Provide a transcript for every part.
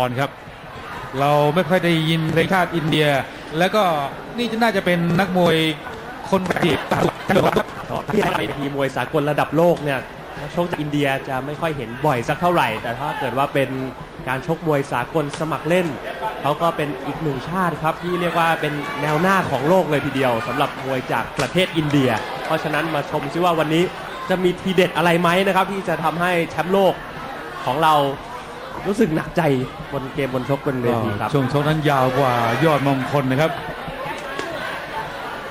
อนครับ เราไม่ค่อยได้ยินเพลงชาติอินเดีย แล้วก็นี่จะน่าจะเป็นนักมวยคนแรกที่ตาลุกตาลุกครับต่อที่ในทีมวยสากลระดับโลกเนี่ยนักชกจากอินเดียจะไม่ค่อยเห็นบ่อยสักเท่าไหร่ แต่ถ้าเกิดว่าเป็นการชกมวยสากลสมัครเล่นเขาก็เป็นอีกหนึ่งชาติครับที่เรียกว่าเป็นแนวหน้าของโลกเลยทีเดียวสำหรับมวยจากประเทศอินเดีย เพราะฉะนั้นมาชมซิว่าวันนี้จะมีทีเด็ดอะไรไหมนะครับ ที่จะทำให้แชมป์โลกของเรา รู้สึกหนักใจบนเกมบนชกบนเวทีครับช่วงชกนั้นยาวกว่ายอดมงคลนะครับ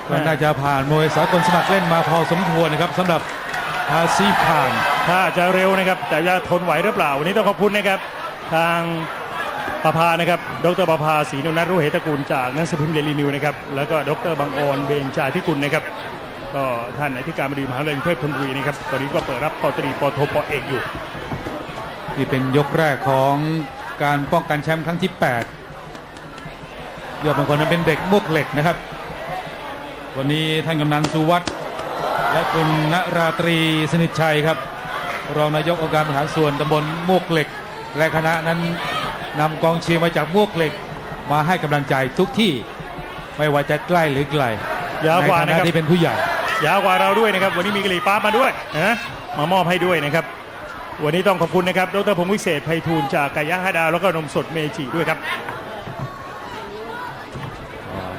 ก็น่าจะผ่านมวยสากลสมัครเล่นมาพอสมควรนะครับสำหรับอาซีพานถ้าจะเร็วนะครับ แต่จะทนไหวหรือเปล่า วันนี้ต้องขอบคุณนะครับ ทางประภานะครับ ดรประภาศรีนุนัทรุ่เหตระกูลจากหนังสือพิมพ์เดลีนิวนะครับ แล้วก็ดรบางออนเบญจาธิกุลนะครับ ก็ท่านอธิการบดีมหาวิทยาลัยกรุงเทพธนบุรีนะครับ ตอนนี้ก็เปิดรับปอตรีปอโทปอเอกอยู่ นี่เป็นยกแรกของการป้องกันแชมป์ครั้งที่ 8 ยอดมงคลนั้นเป็นเด็กมวกเหล็กนะครับ วันนี้ท่านกำนันสุวัตและคุณณราตรีสนิทชัยครับ รองนายกองค์การบริหารส่วนตำบลมวกเหล็ก และคณะนั้นนำกองเชียร์มาจากมวกเหล็ก มาให้กำลังใจทุกที่ไม่ว่าจะใกล้หรือไกลยาวกว่าในนะฐาครับนะที่เป็นผู้ใหญ่ยาวกว่าเราด้วยนะครับ วันนี้มีกะหรี่ปั๊บมาด้วยนะมามอบให้ด้วยนะครับ วันนี้ต้องขอบคุณนะครับ ดรพงศ์วิเศษไพฑูรย์จากไก่ย่างห้าดาว แล้วก็นมสดเมจิด้วยครับ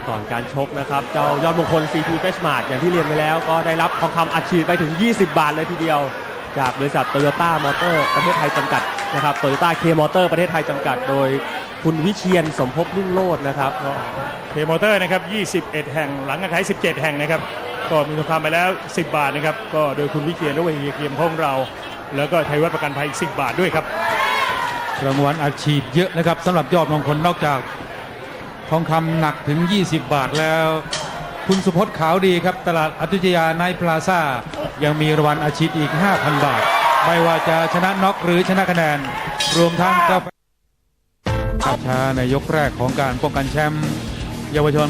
ก่อนการชกนะครับ เจ้ายอดมงคล CP f r e s h m a r t อย่างที่เรียนไปแล้วก็ได้รับทองคำอัดฉีดไปถึง 20 บาทเลยทีเดียว จากบริษัทโตโยต้ามอเตอร์ประเทศไทยจำกัดนะครับโตโยต้าเคมอเตอร์ประเทศไทยจำกัด โดยคุณวิเชียนสมภพรุ่งโลดนะครับก็เคมอเตอร์นะครับ 21 แห่ง หลังการขาย 17 แห่งนะครับ ก็มีทองคำไปแล้ว 10 บาทนะครับ ก็โดยคุณวิเชียนด้วยเฮียเกียมของเรา แล้วก็ไทยวัฒน์ประกันภัยอีก10บาทด้วยครับ รางวัลอัดฉีดเยอะนะครับสำหรับยอดมงคลนอกจากทองคำหนักถึง 20 บาทแล้ว คุณสุพจน์ขาวดีครับ ตลาดอัตุจยาไนพลาซ่า ยังมีรางวัลอาชีพอีก 5,000 บาท ไม่ว่าจะชนะน็อกหรือชนะคะแนน รวมทั้งกาแฟขับช้าในยกแรกของการป้องกันแชมป์เยาวชน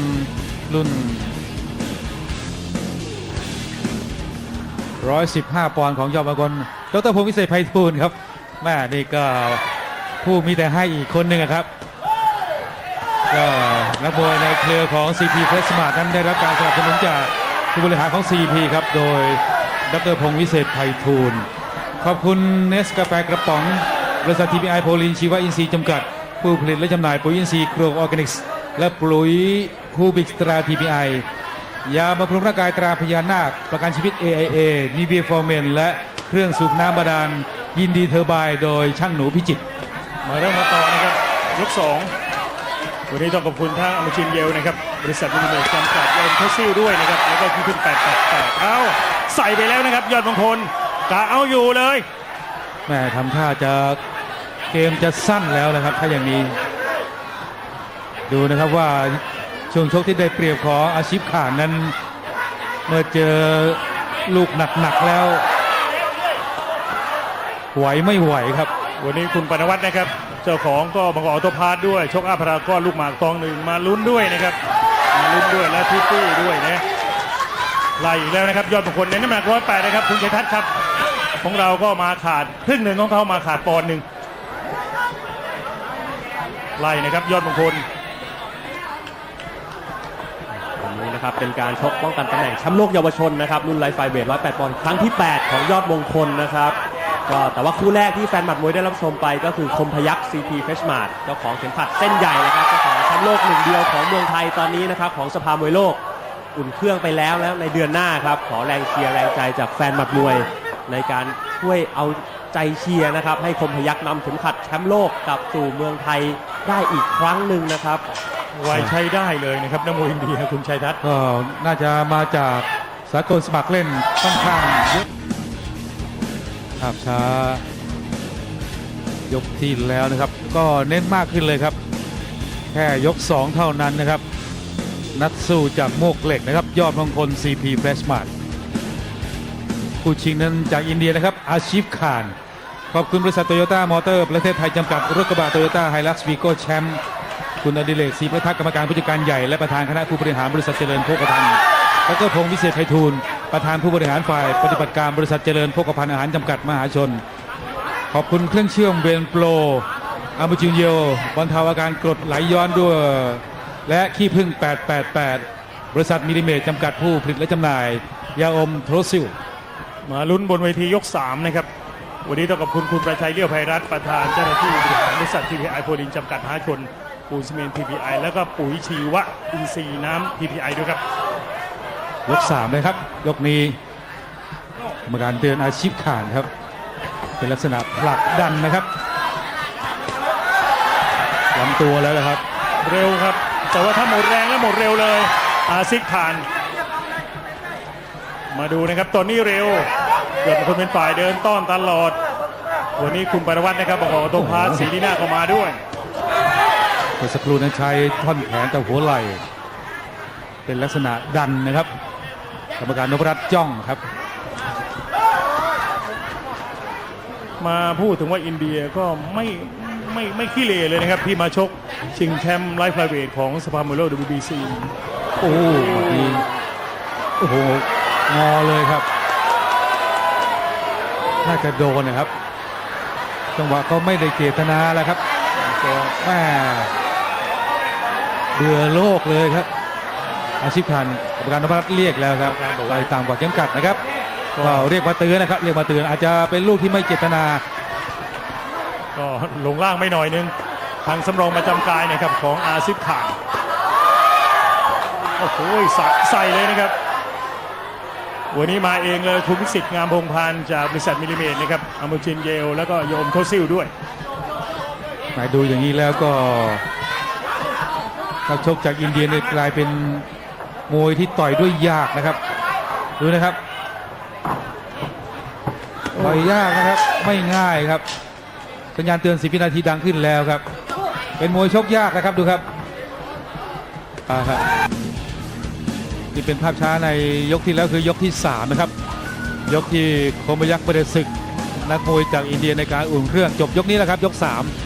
รุ่น 115 ปอนด์ของยอดมงคลดรพงศ์วิเศษไพฑูรย์ครับแม่นี่ก็ผู้มีแต่ให้อีกคนหนึ่งครับก็นักมวยในเครือของ CP f r e s m a r t นั้นได้รับการสนับสนุนจากผู้บริหารของ CP ครับ โดยดรพงศ์วิเศษไพฑูรย์ขอบคุณเนสกาแฟกระป๋องบริษัท TPI โพลินชีวอินทรีย์จำกัด ผู้ผลิตและจำหน่ายปุ๋ยอินทรีย์โกรออร์แกนิกส์และปุ๋ยคูบิกตรา TPI ยาบำรุงร่างกายตราพญานาค ประกันชีวิต AIA นีเบียฟอร์เมนและเครื่องสูบน้ำบาดาล ยินดีเทอร์ไบน์โดยช่างหนูพิจิตรมาเริ่มมาต่อนะครับยก2วันนี้ต้องขอบคุณทางอนุชินเยลนะครับ บริษัทมินิเมจจำกัดยนเทสซิลด้วยนะครับ แล้วก็ที่ขึ้น888เอ้าใส่ไปแล้วนะครับ ยอดมงคลกะเอาอยู่เลยแม่ทำท่าจะเกมจะสั้นแล้วนะครับ ถ้าอย่างนี้ ดูนะครับว่า ช่วงชกที่ได้เปรียบของอาชิพขานนั้น เมื่อเจอลูกหนักๆแล้ว ไหวไม่ไหวครับ วันนี้คุณปนวัฒน์นะครับ เจ้าของก็บังกออโตพาร์ด้วย ชกอาพรากอนลูกหมากตองหนึ่งมาลุ้นด้วยนะครับ มาลุ้นด้วยและทิปปี้ด้วยนะไล่อีกแล้วนะครับ ยอดมงคลในน้ำหนักร้อยแปดนะครับ คุณชัยทัศน์ครับ ของเราก็มาขาดครึ่งหนึ่งของเขามาขาดปอนหนึ่งไล่นะครับยอดมงคล วั นะครับเป็นการชกป้องกันตำแหน่งแชมป์โลกเยาวชนนะครับรุ่นไลฟ์ไฟเวท108ปอนด์ครั้งที่ 8 ของยอดมงคลนะครับก็แต่ว่าคู่แรกที่แฟนหมัดมวยได้รับชมไปก็คือคมพยักษ์ CP f r e s h m a r t เจ้าของเข็มขัดเส้นใหญ่นะครับเจ้าของแชมป์โลกหนึ่งเดียวของเมืองไทยตอนนี้นะครับของสภามวยโลกอุ่นเครื่องไปแล้วแล้วในเดือนหน้าครับขอแรงเชียร์แรงใจจากแฟนหมัดมวย ในการช่วยเอาใจเชียร์นะครับให้คมพยักษ์นำเข็มขัดแชมป์โลกกลับสู่เมืองไทยได้อีกครั้งหนึ่งนะครับ ไว้ใช้ได้เลยนะครับนักมวยอินเดียคุณชัยทัศน์ก็น่าจะมาจากสากลสมัครเล่นค่อนข้างเยอะภาพช้ายกที่แล้วนะครับ ก็เน้นมากขึ้นเลยครับ แค่ยก 2 เท่านั้นนะครับ นัดสู้จากโมกเหล็กนะครับ ยอดมงคล CP f r e s h m a r t ผู้ชิงนั้นจากอินเดียนะครับ อาชิฟขาน ขอบคุณบริษัทโตโยต้ามอเตอร์ประเทศไทยจำกัดรถกระบะโตโยต้าไฮลักซ์วีโก้แชมป์ คุณอดิเรกศรีประทักษ์กรรมการผู้จัดการใหญ่และประธานคณะผู้บริหารบริษัทเจริญโภคภัณฑ์แล้วก็พงษ์วิเศษไพฑูรย์ประธานผู้บริหารฝ่ายปฏิบัติการบริษัทเจริญโภคภัณฑ์อาหารจำกัดมหาชน ขอบคุณเครื่องเชื่อมเวนโปรอามาจินเยลบรรเทาอาการกรดไหลย้อนด้วย และขี้พึ่ง 888 บริษัทมิลิเมตรจำกัดผู้ผลิตและจำหน่าย ยาอมโทรซิล มาลุ้นบนเวทียก 3 นะครับ วันนี้ต้องขอบคุณคุณประชัยเลี้ยวไพรัตน์ประธานเจ้าหน้าที่บริหารบริษัท TPI โพลินจำกัดมหาชน ปูนซีเมนต์ TPI แล้วก็ปุ๋ยชีวะอินทรีย์น้ำ TPI ด้วยครับ ยก3เลยครับ ยกนี้กรรมการเตือนอาชีพขานครับ เป็นลักษณะผลักดันนะครับลำตัวแล้วนะครับ เร็วครับ แต่ว่าถ้าหมดแรงแล้วหมดเร็วเลย อาซิกผ่าน มาดูนะครับตอนนี้เร็วเกิดเป็นคนเป็นฝ่ายเดินต้อนตลอด วันนี้คุณปรวัตรนะครับบอกว่าตัวพาสสีดีหน้าก็มาด้วย เมื่อสักครู่นั้นใช้ท่อนแขนกับหัวไหล่เป็นลักษณะดันนะครับกรรมการนพรัตน์จ้องครับ มาพูดถึงว่าอินเดียก็ไม่ไม่ไม่ขี้เลเลยนะครับ ที่มาชกชิงแชมป์ไลฟ์ไฟเวทของสภามวยโลก WBC โอ้โหนี่โอ้โหงอเลยครับ น่าจะโดนนะครับ จังหวะก็ไม่ได้เจตนาแล้วครับก็แม่ เบื่อโลกเลยครับ อาชีพพันธ์กรรมการนพรัตน์เรียกแล้วครับไปต่ำกว่าเข็มกัดนะครับก็เรียกมาเตือนนะครับ เรียกมาเตือนอาจจะเป็นลูกที่ไม่เจตนา ก็ลงล่างไม่หน่อยนึง ทางสำรองประจำกายนะครับของอาซิฟขานโอ้โหใส่ใส่เลยนะครับ วันนี้มาเองเลยคุณวิสิทธิ์งามพงพานจากบริษัทมิลลิเมตรนะครับอามูจินเยล แล้วก็โยมโทซิลด้วยมาดูอย่างนี้แล้วก็ นักชกจากอินเดียเนี่ยกลายเป็นมวยที่ต่อยด้วยยากนะครับ ดูนะครับต่อยยากนะครับไม่ง่ายครับ สัญญาณเตือน10วินาทีดังขึ้นแล้วครับ เป็นมวยชกยากนะครับดูครับอ่าครับนี่เป็นภาพช้าในยกที่แล้วคือยกที่3นะครับยกที่คมยักษ์ประเดศึกนักมวยจากอินเดียในการอุ่นเครื่องจบยกนี้แหละครับยก 3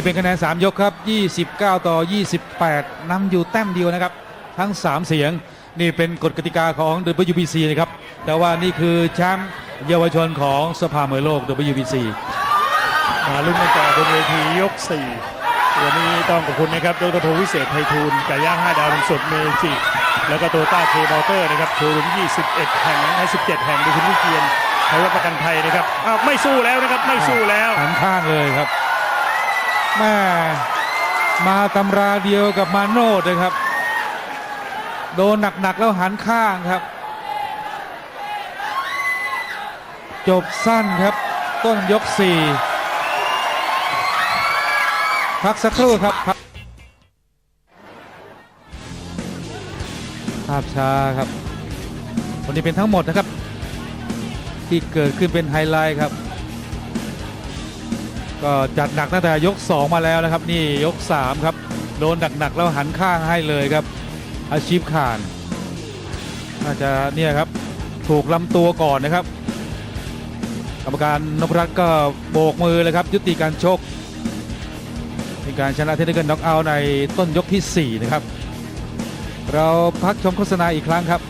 นี่เป็นคะแนน 3 ยกครับ 29 ต่อ 28นำอยู่แต้มเดียวนะครับ ทั้ง 3 เสียง นี่เป็นกฎกติกาของ WBC นะครับ แต่ว่านี่คือแชมป์เยาวชนของสภามวยโลก WBC มาลุ้นกันต่อบนเวทียก 4 วันนี้ต้องขอบคุณนะครับดรพงศ์วิเศษไพฑูรย์ไก่ย่าง 5 ดาวนุ่มสดเมจิ แล้วก็โตต้าเคบอลเตอร์นะครับโชว์รูม21 แห่งให้17แห่งดูคุณวิเชียนไทยวัฒน์ประกันไทยนะครับอ้าวไม่สู้แล้วนะครับไม่สู้แล้วหันข้างเลยครับ แม่มาตำราเดียวกับมาโนดเลยครับ โดนหนักๆแล้วหันข้างครับ จบสั้นครับ ต้นยก4พักสักครู่ครับพักภาพช้าครับวันนี้เป็นทั้งหมดนะครับ ที่เกิดขึ้นเป็นไฮไลท์ครับ ก็จัดหนักตั้งแต่ยก 2 มาแล้วนะครับ นี่ยก 3 ครับ โดนหนักๆแล้วหันข้างให้เลยครับ อาชีพขานน่าจะเนี่ยครับถูกลำตัวก่อนนะครับ กรรมการนพรัตน์ก็โบกมือเลยครับ ยุติการชกเป็นการชนะเทคนิคน็อกเอาในต้นยกที่ 4 นะครับ เราพักชมโฆษณาอีกครั้งครับ